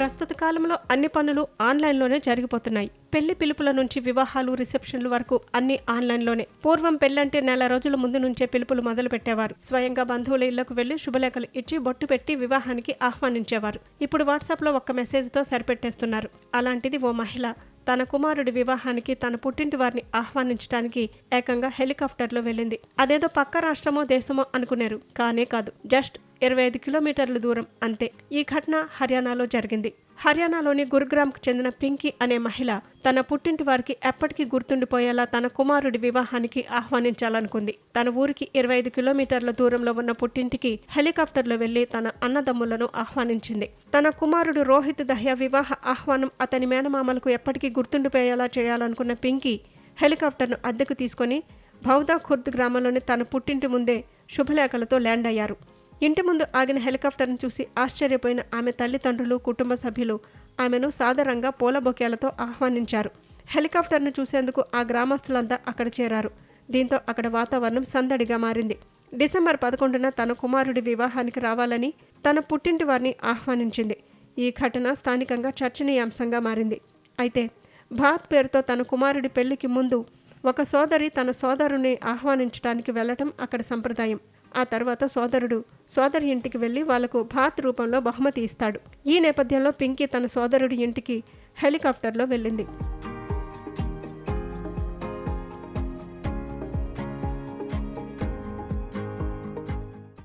ప్రస్తుత కాలంలో అన్ని పనులు ఆన్లైన్లోనే జరిగిపోతున్నాయి. పెళ్ళి పిలుపుల నుంచి వివాహాలు రిసెప్షన్ల వరకు అన్ని ఆన్లైన్లోనే. పూర్వం పెళ్ళంటే నెల రోజుల ముందు నుంచే పిలుపులు మొదలు పెట్టేవారు స్వయంగా బంధువుల ఇళ్ళకు వెళ్ళి శుభలేఖలు ఇచ్చి బొట్టు పెట్టి వివాహానికి ఆహ్వానించేవారు. ఇప్పుడు వాట్సాప్లో ఒక్క మెసేజ్తో సరిపెట్టేస్తున్నారు. అలాంటిది ఓ మహిళ తన కుమారుడి వివాహానికి తన పుట్టింటి వారిని ఆహ్వానించడానికి ఏకంగా హెలికాప్టర్లో వెళ్ళింది. అదేదో పక్క రాష్ట్రమో దేశమో అనుకున్నారు కానే కాదు జస్ట్ ఇరవై ఐదు కిలోమీటర్ల దూరం అంతే. ఈ ఘటన హర్యానాలో జరిగింది. హర్యానాలోని గురుగ్రామ్కు చెందిన పింకీ అనే మహిళ తన పుట్టింటి వారికి ఎప్పటికీ గుర్తుండిపోయేలా తన కుమారుడి వివాహానికి ఆహ్వానించాలనుకుంది. తన ఊరికి ఇరవై ఐదు కిలోమీటర్ల దూరంలో ఉన్న పుట్టింటికి హెలికాప్టర్లో వెళ్ళి తన అన్నదమ్ములను ఆహ్వానించింది. తన కుమారుడు రోహిత్ దహ్యా వివాహ ఆహ్వానం అతని మేనమామలకు ఎప్పటికీ గుర్తుండిపోయేలా చేయాలనుకున్న పింకీ హెలికాప్టర్ను అద్దెకు తీసుకొని భౌదా ఖుర్ద్ గ్రామంలోని తన పుట్టింటి ముందే శుభలేఖలతో ల్యాండ్ అయ్యారు. ఇంటి ముందు ఆగిన హెలికాప్టర్ను చూసి ఆశ్చర్యపోయిన ఆమె తల్లిదండ్రులు కుటుంబ సభ్యులు ఆమెను సాదరంగా పూల బొకేలతో ఆహ్వానించారు. హెలికాప్టర్ను చూసేందుకు ఆ గ్రామస్తులంతా అక్కడ చేరారు. దీంతో అక్కడ వాతావరణం సందడిగా మారింది. డిసెంబర్ పదకొండున తన కుమారుడి వివాహానికి రావాలని తన పుట్టింటి వారిని ఆహ్వానించింది. ఈ ఘటన స్థానికంగా చర్చనీయాంశంగా మారింది. అయితే భాత్ పేరుతో తన కుమారుడి పెళ్ళికి ముందు ఒక సోదరి తన సోదరుని ఆహ్వానించడానికి వెళ్ళటం అక్కడ సంప్రదాయం. ఆ తర్వాత సోదరుడు సోదరి ఇంటికి వెళ్ళి వాళ్ళకు భాత్ రూపంలో బహుమతి ఇస్తాడు. ఈ నేపథ్యంలో పింకీ తన సోదరుడి ఇంటికి హెలికాప్టర్లో వెళ్ళింది.